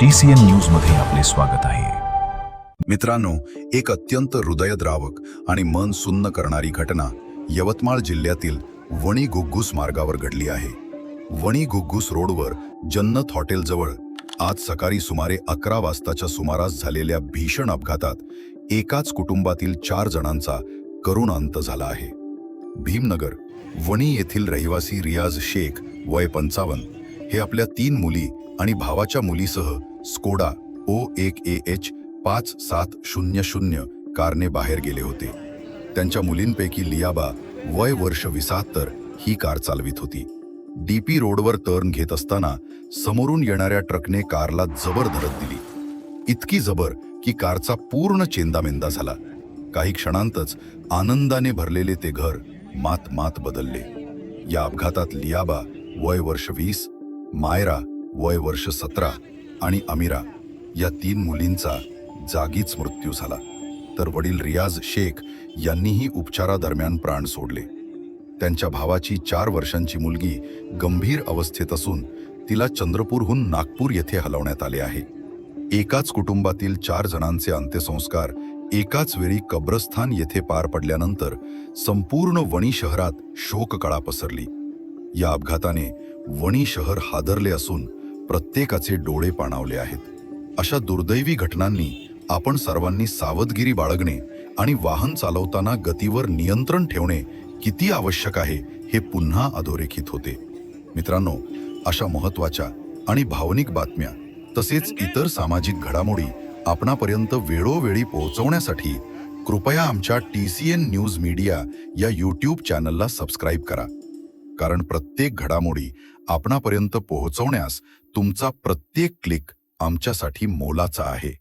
T C N न्यूजमध्ये आपले स्वागत आहे. मित्रांनो एक अत्यंत हृदयद्रावक आणि मन सुन्न करणारी घटना यवतमाळ जिल्ह्यातील वणी घुग्गूस मार्गावर घडली आहे. वणी घुग्गूस रोडवर जन्नत हॉटेलजवळ आज सकाळी सुमारे अकरा वाजताच्या सुमारास झालेल्या भीषण अपघातात एकाच कुटुंबातील चार जणांचा करुण अंत झाला आहे. भीमनगर वणी येथील रहिवासी रियाज शेख वय पंचावन्न हे आपल्या तीन मुली आणि भावाच्या मुलीसह स्कोडा ओ एक ए एच पाच सात शून्य शून्य कारने बाहेर गेले होते. त्यांच्या मुलींपैकी लियाबा वय वर्ष विसाहत्तर ही कार चालवित होती. डीपी रोडवर टर्न घेत असताना समोरून येणाऱ्या ट्रकने कारला जबर धरत दिली. इतकी जबर की कारचा पूर्ण चेंदामेंदा झाला. काही क्षणांतच आनंदाने भरलेले ते घर मात मात बदलले. या अपघातात लियाबा वय वर्ष वीस मायरा वय वर्ष सतरा आणि अमीरा या तीन मुलींचा जागीच मृत्यू झाला. तर वडील रियाज शेख यांनीही उपचारादरम्यान प्राण सोडले. त्यांच्या भावाची चार वर्षांची मुलगी गंभीर अवस्थेत असून तिला चंद्रपूरहून नागपूर येथे हलवण्यात आले आहे. एकाच कुटुंबातील चार जणांचे अंत्यसंस्कार एकाच वेळी कब्रस्थान येथे पार पडल्यानंतर संपूर्ण वणी शहरात शोककळा पसरली. या अपघाताने वणी शहर हादरले असून प्रत्येकाचे डोळे पाणावले आहेत. अशा दुर्दैवी घटनांनी आपण सर्वांनी सावधगिरी बाळगणे आणि वाहन चालवताना गतीवर नियंत्रण ठेवणे किती आवश्यक आहे हे पुन्हा अधोरेखित होते. मित्रांनो अशा महत्त्वाच्या आणि भावनिक बातम्या तसेच इतर सामाजिक घडामोडी आपणापर्यंत वेळोवेळी पोहोचवण्यासाठी कृपया आमच्या T C N news media या यूट्यूब चॅनलला सबस्क्राईब करा. कारण प्रत्येक घडामोडी आपणापर्यंत पोहोचवण्यास तुमचा प्रत्येक क्लिक आमच्यासाठी मोलाचा आहे.